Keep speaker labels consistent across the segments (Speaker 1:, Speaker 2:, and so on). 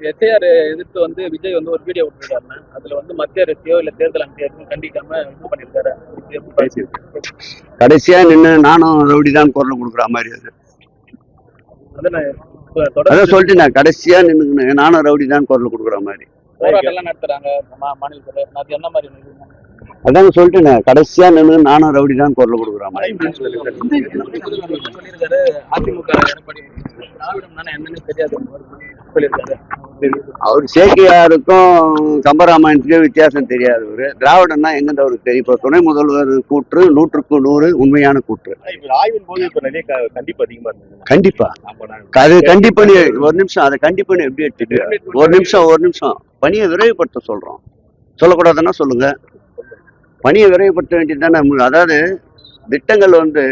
Speaker 1: SIR எதிர்த்து வந்து விஜய் வந்து ஒரு வீடியோ விட்டுருக்காருன்னா அதுல வந்து மத்திய அரசையோ இல்ல தேர்தல் அமைச்சரையோ கண்டிக்காம இது பண்ணிருக்காரு?
Speaker 2: கடைசியா நின்று நானும் ரவுடி தான் குரல் கொடுக்குற மாதிரி அது. அதான்
Speaker 1: தொடர்ந்து
Speaker 2: சொல்லிட்டு நான் கடைசியா நின்று நானும் ரவுடி தான் குரல் கொடுக்குற மாதிரி.
Speaker 1: போராட்டம் எல்லாம் நடத்துறாங்க மா- மாநிலத்துல அது என்ன மாதிரி இது?
Speaker 2: அதாங்க சொல்லிட்டு நான் கடைசியா நின்று நானும் ரவுடி தான் குரல் கொடுக்குற மாதிரி.
Speaker 1: அதிமுக என்னன்னு தெரியாது. சொல்லியிருக்காரு.
Speaker 2: அவர் சேக்கியாருக்கும் கம்பராமாயணத்துக்கும் வித்தியாசம் தெரியாதவர் திராவிடம்னா எங்கிருந்து அவருக்கு தெரியும்? இப்போ துணை முதல்வர் கூற்று நூற்றுக்கு நூறு உண்மையான கூற்று.
Speaker 3: ஆய்வின் போது இப்ப நிறைய கண்டிப்பு அதிகமா
Speaker 2: கண்டிப்பா. அது கண்டிப்பணி ஒரு நிமிஷம் அதை கண்டிப்பணி எப்படி எடுத்துட்டு ஒரு நிமிஷம் ஒரு நிமிஷம். பணியை விரைவுபடுத்த சொல்றோம். சொல்லக்கூடாதுன்னா சொல்லுங்க. பணியை விரைவுபடுத்த வேண்டியது தானே? அதாவது திட்டங்கள் வந்து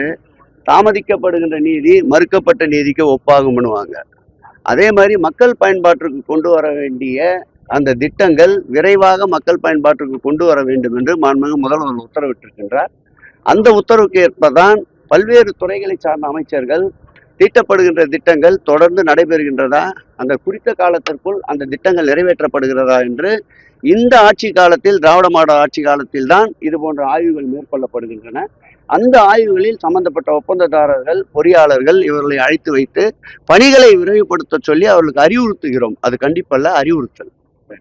Speaker 2: தாமதிக்கப்படுகின்ற நீதி மறுக்கப்பட்ட நீதிக்கு ஒப்பாகும் பண்ணுவாங்க அதே மாதிரி மக்கள் பயன்பாட்டிற்கு கொண்டு வர வேண்டிய அந்த திட்டங்கள் விரைவாக மக்கள் பயன்பாட்டிற்கு கொண்டு வர வேண்டும் என்று மாண்புமிகு முதல்வர் உத்தரவிட்டிருக்கின்றார். அந்த உத்தரவுக்கு ஏற்பதான் பல்வேறு துறைகளை சார்ந்த அமைச்சர்கள் தீட்டப்படுகின்ற திட்டங்கள் தொடர்ந்து நடைபெறுகின்றதா? அந்த குறித்த காலத்திற்குள் அந்த திட்டங்கள் நிறைவேற்றப்படுகிறதா என்று இந்த ஆட்சி காலத்தில் திராவிட மாடல் ஆட்சி காலத்தில் தான் இது போன்ற ஆய்வுகள் மேற்கொள்ளப்படுகின்றன. அந்த ஆய்வுகளில் சம்பந்தப்பட்ட ஒப்பந்ததாரர்கள் பொறியாளர்கள் இவர்களை அழைத்து வைத்து பணிகளை விரைவுபடுத்த சொல்லி அவர்களுக்கு அறிவுறுத்துகிறோம். அது கண்டிப்பல்ல அறிவுறுத்தல்.